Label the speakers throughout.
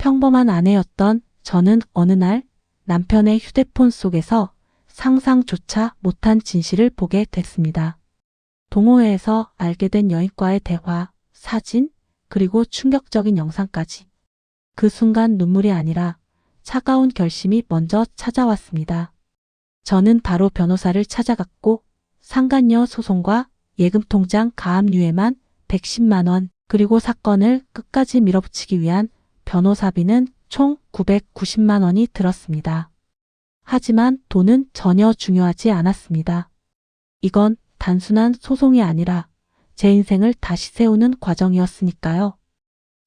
Speaker 1: 평범한 아내였던 저는 어느 날 남편의 휴대폰 속에서 상상조차 못한 진실을 보게 됐습니다. 동호회에서 알게 된 여인과의 대화, 사진, 그리고 충격적인 영상까지. 그 순간 눈물이 아니라 차가운 결심이 먼저 찾아왔습니다. 저는 바로 변호사를 찾아갔고 상간녀 소송과 예금통장 가압류에만 110만 원 그리고 사건을 끝까지 밀어붙이기 위한 변호사비는 총 990만 원이 들었습니다. 하지만 돈은 전혀 중요하지 않았습니다. 이건 단순한 소송이 아니라 제 인생을 다시 세우는 과정이었으니까요.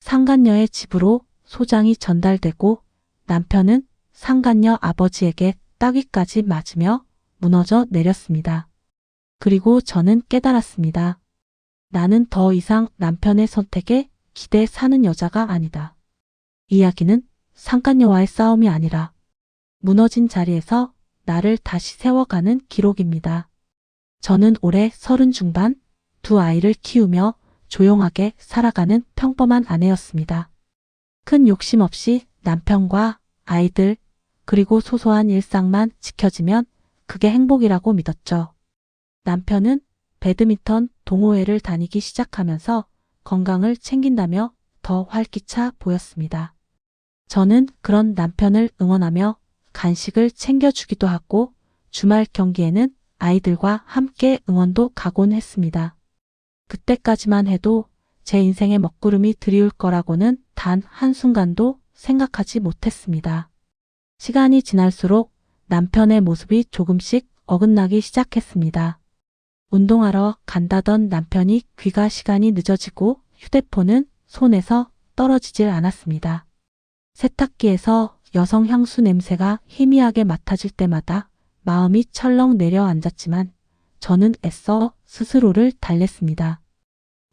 Speaker 1: 상간녀의 집으로 소장이 전달되고 남편은 상간녀 아버지에게 따귀까지 맞으며 무너져 내렸습니다. 그리고 저는 깨달았습니다. 나는 더 이상 남편의 선택에 기대 사는 여자가 아니다. 이야기는 상간녀와의 싸움이 아니라 무너진 자리에서 나를 다시 세워가는 기록입니다. 저는 올해 서른 중반 두 아이를 키우며 조용하게 살아가는 평범한 아내였습니다. 큰 욕심 없이 남편과 아이들 그리고 소소한 일상만 지켜지면 그게 행복이라고 믿었죠. 남편은 배드민턴 동호회를 다니기 시작하면서 건강을 챙긴다며 더 활기차 보였습니다. 저는 그런 남편을 응원하며 간식을 챙겨주기도 하고 주말 경기에는 아이들과 함께 응원도 가곤 했습니다. 그때까지만 해도 제 인생의 먹구름이 드리울 거라고는 단 한순간도 생각하지 못했습니다. 시간이 지날수록 남편의 모습이 조금씩 어긋나기 시작했습니다. 운동하러 간다던 남편이 귀가 시간이 늦어지고 휴대폰은 손에서 떨어지질 않았습니다. 세탁기에서 여성 향수 냄새가 희미하게 맡아질 때마다 마음이 철렁 내려앉았지만 저는 애써 스스로를 달랬습니다.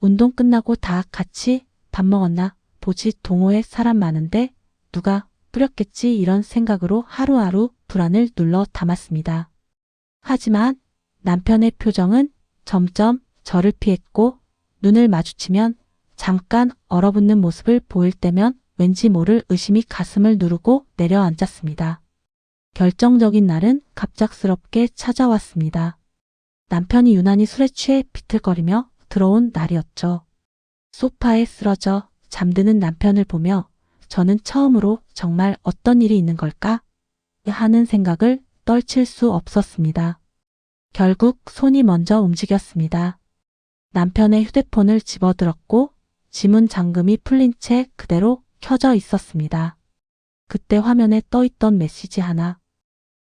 Speaker 1: 운동 끝나고 다 같이 밥 먹었나 보지 동호회 사람 많은데 누가 뿌렸겠지 이런 생각으로 하루하루 불안을 눌러 담았습니다. 하지만 남편의 표정은 점점 저를 피했고 눈을 마주치면 잠깐 얼어붙는 모습을 보일 때면 왠지 모를 의심이 가슴을 누르고 내려앉았습니다. 결정적인 날은 갑작스럽게 찾아왔습니다. 남편이 유난히 술에 취해 비틀거리며 들어온 날이었죠. 소파에 쓰러져 잠드는 남편을 보며 저는 처음으로 정말 어떤 일이 있는 걸까? 하는 생각을 떨칠 수 없었습니다. 결국 손이 먼저 움직였습니다. 남편의 휴대폰을 집어들었고 지문 잠금이 풀린 채 그대로 켜져 있었습니다. 그때 화면에 떠 있던 메시지 하나.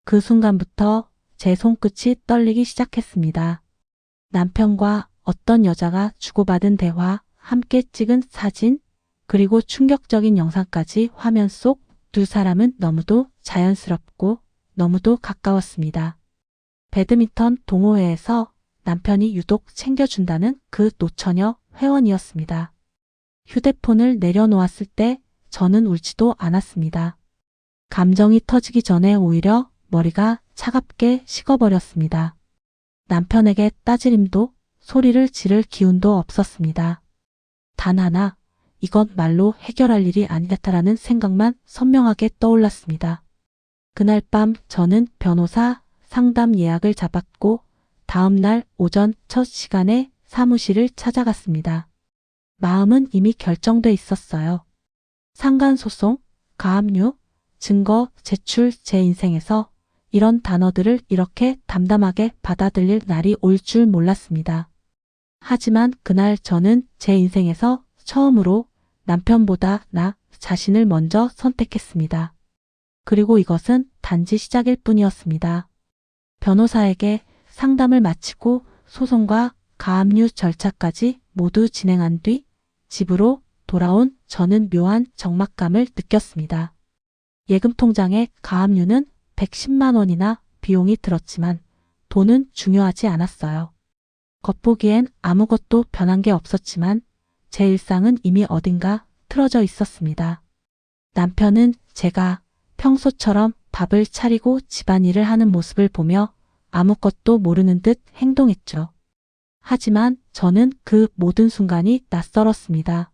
Speaker 1: 그 순간부터 제 손끝이 떨리기 시작했습니다. 남편과 어떤 여자가 주고받은 대화, 함께 찍은 사진, 그리고 충격적인 영상까지 화면 속 두 사람은 너무도 자연스럽고 너무도 가까웠습니다. 배드민턴 동호회에서 남편이 유독 챙겨준다는 그 노처녀 회원이었습니다. 휴대폰을 내려놓았을 때 저는 울지도 않았습니다. 감정이 터지기 전에 오히려 머리가 차갑게 식어버렸습니다. 남편에게 따지림도 소리를 지를 기운도 없었습니다. 단 하나, 이건 말로 해결할 일이 아니다라는 생각만 선명하게 떠올랐습니다. 그날 밤 저는 변호사 상담 예약을 잡았고 다음 날 오전 첫 시간에 사무실을 찾아갔습니다. 마음은 이미 결정돼 있었어요. 상간소송, 가압류, 증거, 제출, 제 인생에서 이런 단어들을 이렇게 담담하게 받아들일 날이 올 줄 몰랐습니다. 하지만 그날 저는 제 인생에서 처음으로 남편보다 나 자신을 먼저 선택했습니다. 그리고 이것은 단지 시작일 뿐이었습니다. 변호사에게 상담을 마치고 소송과 가압류 절차까지 모두 진행한 뒤 집으로 돌아온 저는 묘한 적막감을 느꼈습니다. 예금 통장에 가압류는 110만 원이나 비용이 들었지만 돈은 중요하지 않았어요. 겉보기엔 아무것도 변한 게 없었지만 제 일상은 이미 어딘가 틀어져 있었습니다. 남편은 제가 평소처럼 밥을 차리고 집안일을 하는 모습을 보며 아무것도 모르는 듯 행동했죠. 하지만 저는 그 모든 순간이 낯설었습니다.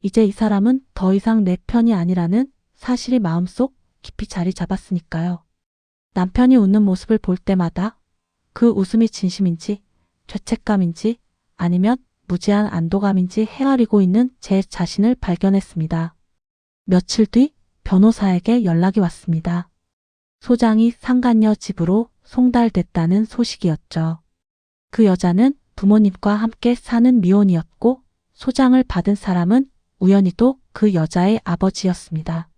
Speaker 1: 이제 이 사람은 더 이상 내 편이 아니라는 사실이 마음속 깊이 자리 잡았으니까요. 남편이 웃는 모습을 볼 때마다 그 웃음이 진심인지 죄책감인지 아니면 무지한 안도감인지 헤아리고 있는 제 자신을 발견했습니다. 며칠 뒤 변호사에게 연락이 왔습니다. 소장이 상간녀 집으로 송달됐다는 소식이었죠. 그 여자는 부모님과 함께 사는 미혼이었고 소장을 받은 사람은 우연히도 그 여자의 아버지였습니다.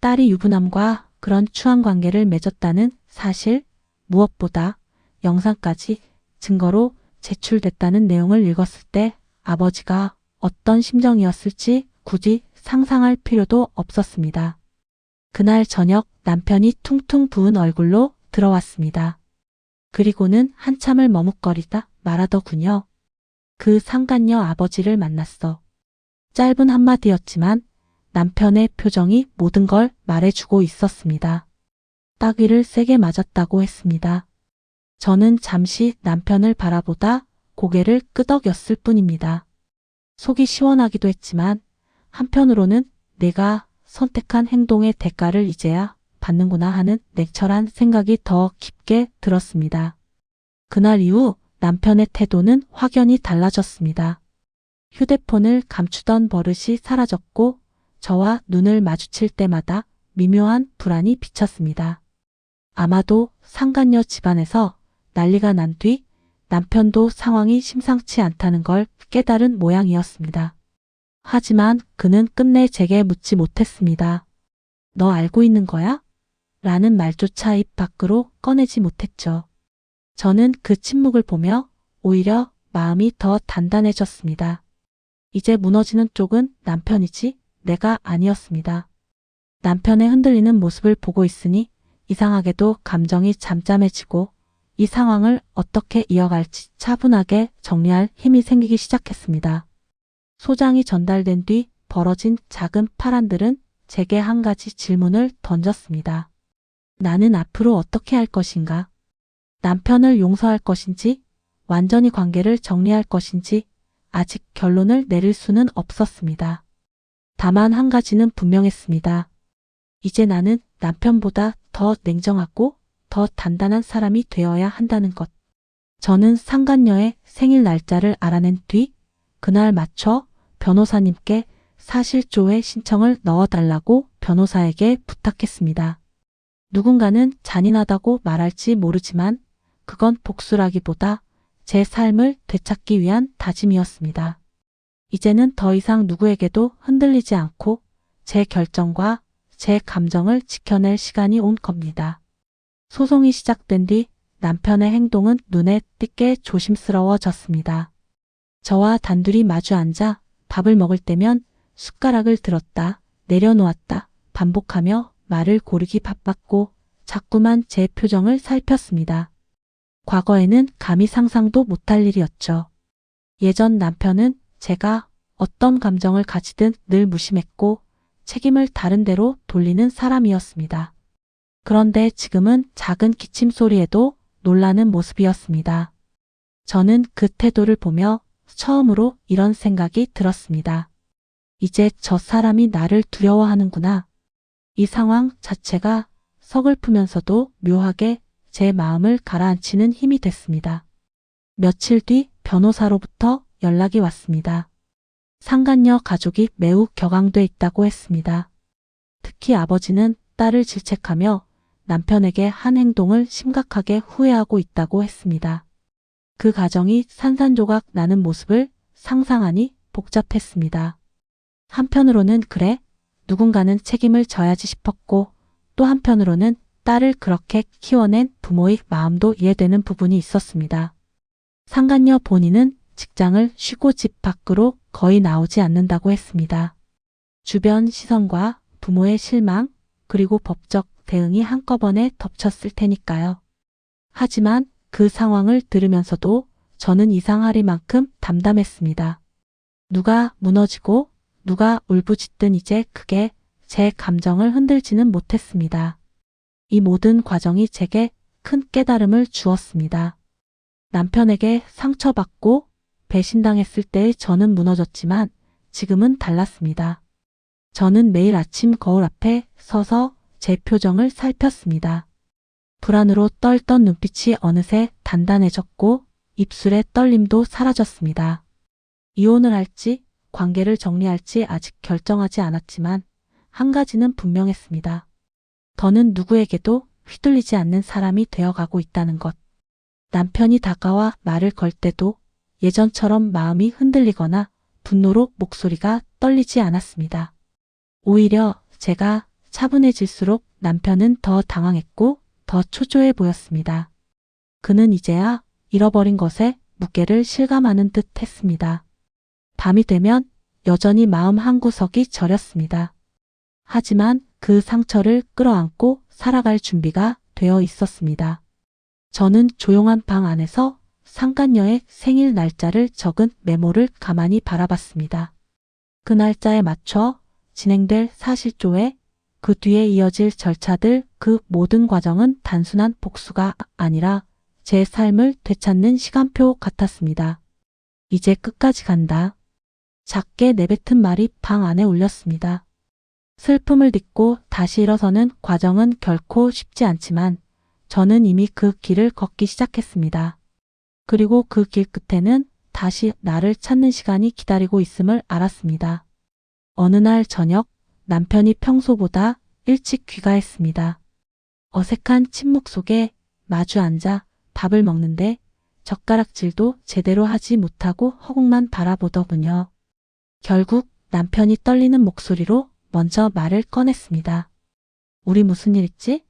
Speaker 1: 딸이 유부남과 그런 추한 관계를 맺었다는 사실, 무엇보다 영상까지 증거로 제출됐다는 내용을 읽었을 때 아버지가 어떤 심정이었을지 굳이 상상할 필요도 없었습니다. 그날 저녁 남편이 퉁퉁 부은 얼굴로 들어왔습니다. 그리고는 한참을 머뭇거리다 말하더군요. 그 상간녀 아버지를 만났어. 짧은 한마디였지만 남편의 표정이 모든 걸 말해주고 있었습니다. 따귀를 세게 맞았다고 했습니다. 저는 잠시 남편을 바라보다 고개를 끄덕였을 뿐입니다. 속이 시원하기도 했지만 한편으로는 내가 선택한 행동의 대가를 이제야 받는구나 하는 냉철한 생각이 더 깊게 들었습니다. 그날 이후 남편의 태도는 확연히 달라졌습니다. 휴대폰을 감추던 버릇이 사라졌고 저와 눈을 마주칠 때마다 미묘한 불안이 비쳤습니다. 아마도 상간녀 집안에서 난리가 난 뒤 남편도 상황이 심상치 않다는 걸 깨달은 모양이었습니다. 하지만 그는 끝내 제게 묻지 못했습니다. 너 알고 있는 거야? 라는 말조차 입 밖으로 꺼내지 못했죠. 저는 그 침묵을 보며 오히려 마음이 더 단단해졌습니다. 이제 무너지는 쪽은 남편이지 내가 아니었습니다. 남편의 흔들리는 모습을 보고 있으니 이상하게도 감정이 잠잠해지고 이 상황을 어떻게 이어갈지 차분하게 정리할 힘이 생기기 시작했습니다. 소장이 전달된 뒤 벌어진 작은 파란들은 제게 한 가지 질문을 던졌습니다. 나는 앞으로 어떻게 할 것인가? 남편을 용서할 것인지, 완전히 관계를 정리할 것인지, 아직 결론을 내릴 수는 없었습니다. 다만 한 가지는 분명했습니다. 이제 나는 남편보다 더 냉정하고 더 단단한 사람이 되어야 한다는 것. 저는 상간녀의 생일 날짜를 알아낸 뒤 그날 맞춰 변호사님께 사실조회 신청을 넣어달라고 변호사에게 부탁했습니다. 누군가는 잔인하다고 말할지 모르지만 그건 복수라기보다 제 삶을 되찾기 위한 다짐이었습니다. 이제는 더 이상 누구에게도 흔들리지 않고 제 결정과 제 감정을 지켜낼 시간이 온 겁니다. 소송이 시작된 뒤 남편의 행동은 눈에 띄게 조심스러워졌습니다. 저와 단둘이 마주 앉아 밥을 먹을 때면 숟가락을 들었다 내려놓았다 반복하며 말을 고르기 바빴고 자꾸만 제 표정을 살폈습니다. 과거에는 감히 상상도 못할 일이었죠. 예전 남편은 제가 어떤 감정을 가지든 늘 무심했고 책임을 다른 데로 돌리는 사람이었습니다. 그런데 지금은 작은 기침 소리에도 놀라는 모습이었습니다. 저는 그 태도를 보며 처음으로 이런 생각이 들었습니다. 이제 저 사람이 나를 두려워하는구나. 이 상황 자체가 서글프면서도 묘하게 제 마음을 가라앉히는 힘이 됐습니다. 며칠 뒤 변호사로부터 연락이 왔습니다. 상간녀 가족이 매우 격앙돼 있다고 했습니다. 특히 아버지는 딸을 질책하며 남편에게 한 행동을 심각하게 후회하고 있다고 했습니다. 그 가정이 산산조각 나는 모습을 상상하니 복잡했습니다. 한편으로는 그래, 누군가는 책임을 져야지 싶었고 또 한편으로는 딸을 그렇게 키워낸 부모의 마음도 이해되는 부분이 있었습니다. 상간녀 본인은 직장을 쉬고 집 밖으로 거의 나오지 않는다고 했습니다. 주변 시선과 부모의 실망, 그리고 법적 대응이 한꺼번에 덮쳤을 테니까요. 하지만 그 상황을 들으면서도 저는 이상하리만큼 담담했습니다. 누가 무너지고 누가 울부짖든 이제 그게 제 감정을 흔들지는 못했습니다. 이 모든 과정이 제게 큰 깨달음을 주었습니다. 남편에게 상처받고 배신당했을 때 저는 무너졌지만 지금은 달랐습니다. 저는 매일 아침 거울 앞에 서서 제 표정을 살폈습니다. 불안으로 떨던 눈빛이 어느새 단단해졌고 입술의 떨림도 사라졌습니다. 이혼을 할지 관계를 정리할지 아직 결정하지 않았지만 한 가지는 분명했습니다. 더는 누구에게도 휘둘리지 않는 사람이 되어가고 있다는 것. 남편이 다가와 말을 걸 때도 예전처럼 마음이 흔들리거나 분노로 목소리가 떨리지 않았습니다. 오히려 제가 차분해질수록 남편은 더 당황했고 더 초조해 보였습니다. 그는 이제야 잃어버린 것에 무게를 실감하는 듯 했습니다. 밤이 되면 여전히 마음 한구석이 저렸습니다. 하지만 그 상처를 끌어안고 살아갈 준비가 되어 있었습니다. 저는 조용한 방 안에서 상간녀의 생일 날짜를 적은 메모를 가만히 바라봤습니다. 그 날짜에 맞춰 진행될 사실조회, 그 뒤에 이어질 절차들, 그 모든 과정은 단순한 복수가 아니라 제 삶을 되찾는 시간표 같았습니다. 이제 끝까지 간다. 작게 내뱉은 말이 방 안에 울렸습니다. 슬픔을 딛고 다시 일어서는 과정은 결코 쉽지 않지만 저는 이미 그 길을 걷기 시작했습니다. 그리고 그 길 끝에는 다시 나를 찾는 시간이 기다리고 있음을 알았습니다. 어느 날 저녁 남편이 평소보다 일찍 귀가했습니다. 어색한 침묵 속에 마주 앉아 밥을 먹는데 젓가락질도 제대로 하지 못하고 허공만 바라보더군요. 결국 남편이 떨리는 목소리로 먼저 말을 꺼냈습니다. 우리 무슨 일 있지?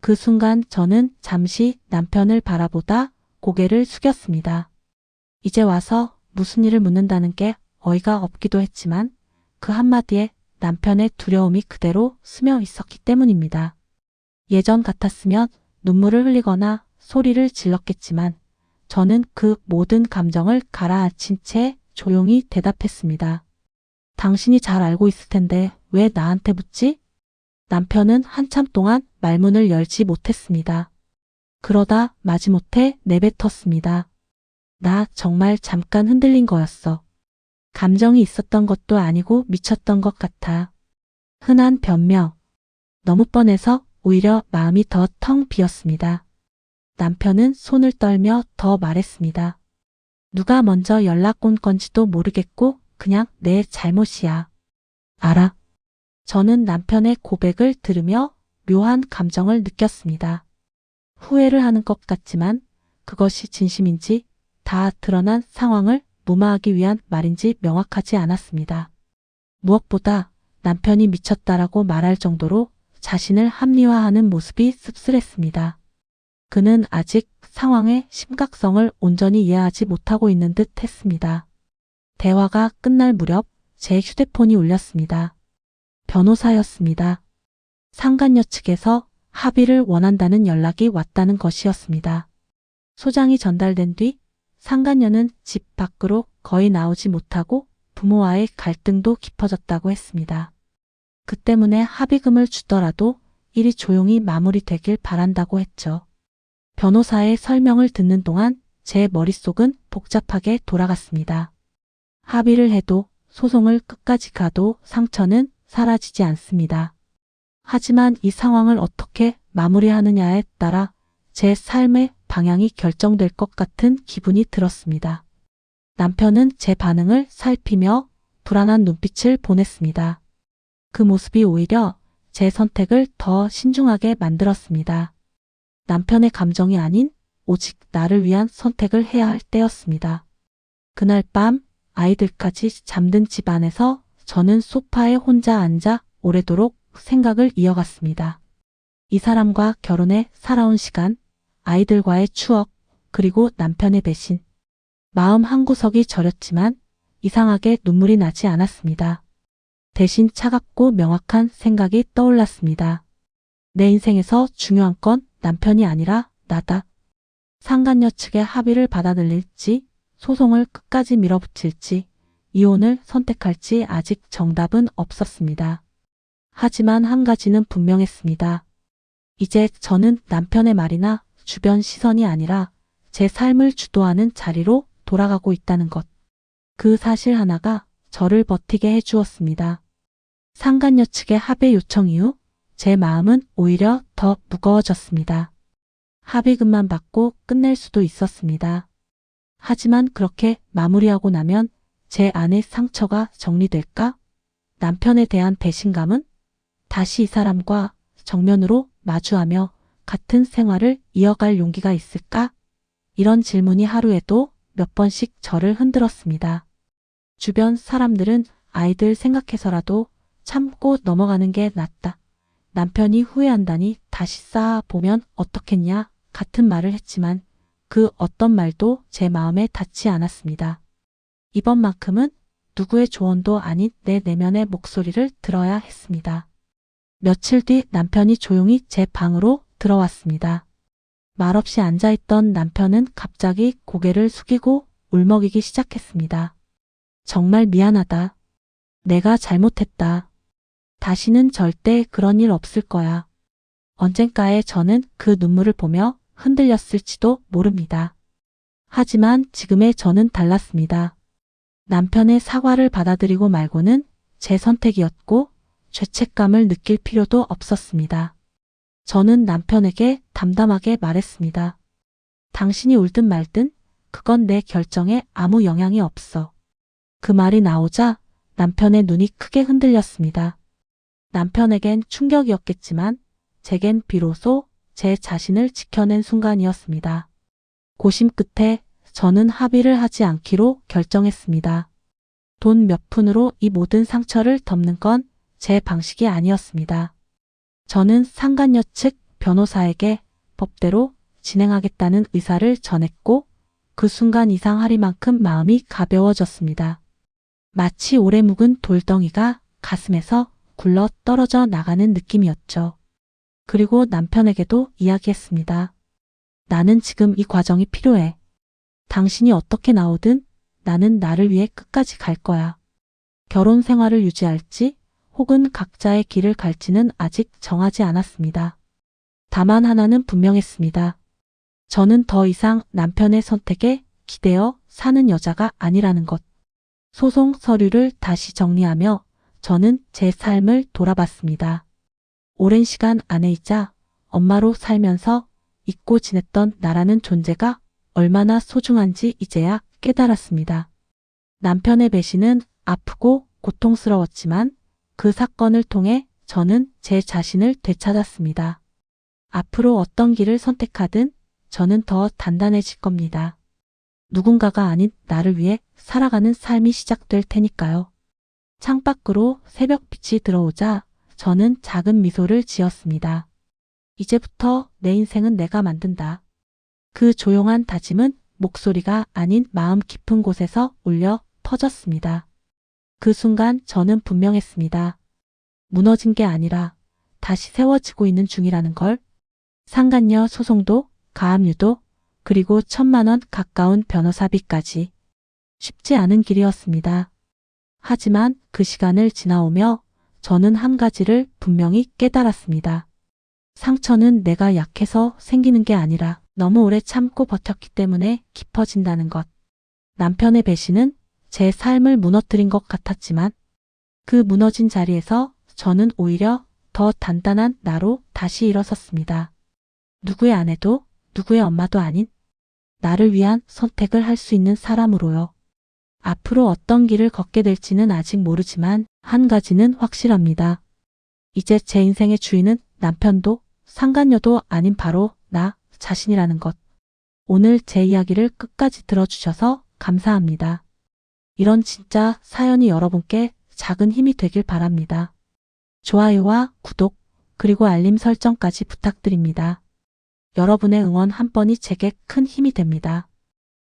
Speaker 1: 그 순간 저는 잠시 남편을 바라보다 고개를 숙였습니다. 이제 와서 무슨 일을 묻는다는 게 어이가 없기도 했지만 그 한마디에 남편의 두려움이 그대로 스며 있었기 때문입니다. 예전 같았으면 눈물을 흘리거나 소리를 질렀겠지만 저는 그 모든 감정을 가라앉힌 채 조용히 대답했습니다. 당신이 잘 알고 있을 텐데 왜 나한테 묻지? 남편은 한참 동안 말문을 열지 못했습니다. 그러다 마지못해 내뱉었습니다. 나 정말 잠깐 흔들린 거였어. 감정이 있었던 것도 아니고 미쳤던 것 같아. 흔한 변명. 너무 뻔해서 오히려 마음이 더 텅 비었습니다. 남편은 손을 떨며 더 말했습니다. 누가 먼저 연락 온 건지도 모르겠고 그냥 내 잘못이야. 알아. 저는 남편의 고백을 들으며 묘한 감정을 느꼈습니다. 후회를 하는 것 같지만 그것이 진심인지 다 드러난 상황을 무마하기 위한 말인지 명확하지 않았습니다. 무엇보다 남편이 미쳤다라고 말할 정도로 자신을 합리화하는 모습이 씁쓸했습니다. 그는 아직 상황의 심각성을 온전히 이해하지 못하고 있는 듯 했습니다. 대화가 끝날 무렵 제 휴대폰이 울렸습니다. 변호사였습니다. 상간녀 측에서 합의를 원한다는 연락이 왔다는 것이었습니다. 소장이 전달된 뒤 상간녀는 집 밖으로 거의 나오지 못하고 부모와의 갈등도 깊어졌다고 했습니다. 그 때문에 합의금을 주더라도 일이 조용히 마무리되길 바란다고 했죠. 변호사의 설명을 듣는 동안 제 머릿속은 복잡하게 돌아갔습니다. 합의를 해도 소송을 끝까지 가도 상처는 사라지지 않습니다. 하지만 이 상황을 어떻게 마무리하느냐에 따라 제 삶의 방향이 결정될 것 같은 기분이 들었습니다. 남편은 제 반응을 살피며 불안한 눈빛을 보냈습니다. 그 모습이 오히려 제 선택을 더 신중하게 만들었습니다. 남편의 감정이 아닌 오직 나를 위한 선택을 해야 할 때였습니다. 그날 밤 아이들까지 잠든 집 안에서 저는 소파에 혼자 앉아 오래도록 생각을 이어갔습니다. 이 사람과 결혼해 살아온 시간, 아이들과의 추억, 그리고 남편의 배신. 마음 한구석이 저렸지만 이상하게 눈물이 나지 않았습니다. 대신 차갑고 명확한 생각이 떠올랐습니다. 내 인생에서 중요한 건 남편이 아니라 나다. 상간녀 측의 합의를 받아들일지, 소송을 끝까지 밀어붙일지, 이혼을 선택할지 아직 정답은 없었습니다. 하지만 한 가지는 분명했습니다. 이제 저는 남편의 말이나 주변 시선이 아니라 제 삶을 주도하는 자리로 돌아가고 있다는 것. 그 사실 하나가 저를 버티게 해주었습니다. 상간녀 측의 합의 요청 이후 제 마음은 오히려 더 무거워졌습니다. 합의금만 받고 끝낼 수도 있었습니다. 하지만 그렇게 마무리하고 나면 제 안의 상처가 정리될까? 남편에 대한 배신감은 다시 이 사람과 정면으로 마주하며 같은 생활을 이어갈 용기가 있을까? 이런 질문이 하루에도 몇 번씩 저를 흔들었습니다. 주변 사람들은 아이들 생각해서라도 참고 넘어가는 게 낫다. 남편이 후회한다니 다시 쌓아 보면 어떻겠냐 같은 말을 했지만 그 어떤 말도 제 마음에 닿지 않았습니다. 이번만큼은 누구의 조언도 아닌 내 내면의 목소리를 들어야 했습니다. 며칠 뒤 남편이 조용히 제 방으로 들어왔습니다. 말없이 앉아있던 남편은 갑자기 고개를 숙이고 울먹이기 시작했습니다. 정말 미안하다. 내가 잘못했다. 다시는 절대 그런 일 없을 거야. 언젠가에 저는 그 눈물을 보며 흔들렸을지도 모릅니다. 하지만 지금의 저는 달랐습니다. 남편의 사과를 받아들이고 말고는 제 선택이었고 죄책감을 느낄 필요도 없었습니다. 저는 남편에게 담담하게 말했습니다. 당신이 울든 말든 그건 내 결정에 아무 영향이 없어. 그 말이 나오자 남편의 눈이 크게 흔들렸습니다. 남편에겐 충격이었겠지만 제겐 비로소 제 자신을 지켜낸 순간이었습니다. 고심 끝에 저는 합의를 하지 않기로 결정했습니다. 돈 몇 푼으로 이 모든 상처를 덮는 건 제 방식이 아니었습니다. 저는 상간녀 측 변호사에게 법대로 진행하겠다는 의사를 전했고 그 순간 이상 하리만큼 마음이 가벼워졌습니다. 마치 오래 묵은 돌덩이가 가슴에서 굴러 떨어져 나가는 느낌이었죠. 그리고 남편에게도 이야기했습니다. 나는 지금 이 과정이 필요해. 당신이 어떻게 나오든 나는 나를 위해 끝까지 갈 거야. 결혼 생활을 유지할지 혹은 각자의 길을 갈지는 아직 정하지 않았습니다. 다만 하나는 분명했습니다. 저는 더 이상 남편의 선택에 기대어 사는 여자가 아니라는 것. 소송 서류를 다시 정리하며 저는 제 삶을 돌아봤습니다. 오랜 시간 아내이자 엄마로 살면서 잊고 지냈던 나라는 존재가 얼마나 소중한지 이제야 깨달았습니다. 남편의 배신은 아프고 고통스러웠지만 그 사건을 통해 저는 제 자신을 되찾았습니다. 앞으로 어떤 길을 선택하든 저는 더 단단해질 겁니다. 누군가가 아닌 나를 위해 살아가는 삶이 시작될 테니까요. 창밖으로 새벽빛이 들어오자 저는 작은 미소를 지었습니다. 이제부터 내 인생은 내가 만든다. 그 조용한 다짐은 목소리가 아닌 마음 깊은 곳에서 울려 퍼졌습니다. 그 순간 저는 분명했습니다. 무너진 게 아니라 다시 세워지고 있는 중이라는 걸. 상간녀 소송도 가압류도 그리고 천만 원 가까운 변호사비까지 쉽지 않은 길이었습니다. 하지만 그 시간을 지나오며 저는 한 가지를 분명히 깨달았습니다. 상처는 내가 약해서 생기는 게 아니라 너무 오래 참고 버텼기 때문에 깊어진다는 것. 남편의 배신은 제 삶을 무너뜨린 것 같았지만 그 무너진 자리에서 저는 오히려 더 단단한 나로 다시 일어섰습니다. 누구의 아내도 누구의 엄마도 아닌 나를 위한 선택을 할 수 있는 사람으로요. 앞으로 어떤 길을 걷게 될지는 아직 모르지만 한 가지는 확실합니다. 이제 제 인생의 주인은 남편도 상간녀도 아닌 바로 나 자신이라는 것. 오늘 제 이야기를 끝까지 들어주셔서 감사합니다. 이런 진짜 사연이 여러분께 작은 힘이 되길 바랍니다. 좋아요와 구독, 그리고 알림 설정까지 부탁드립니다. 여러분의 응원 한 번이 제게 큰 힘이 됩니다.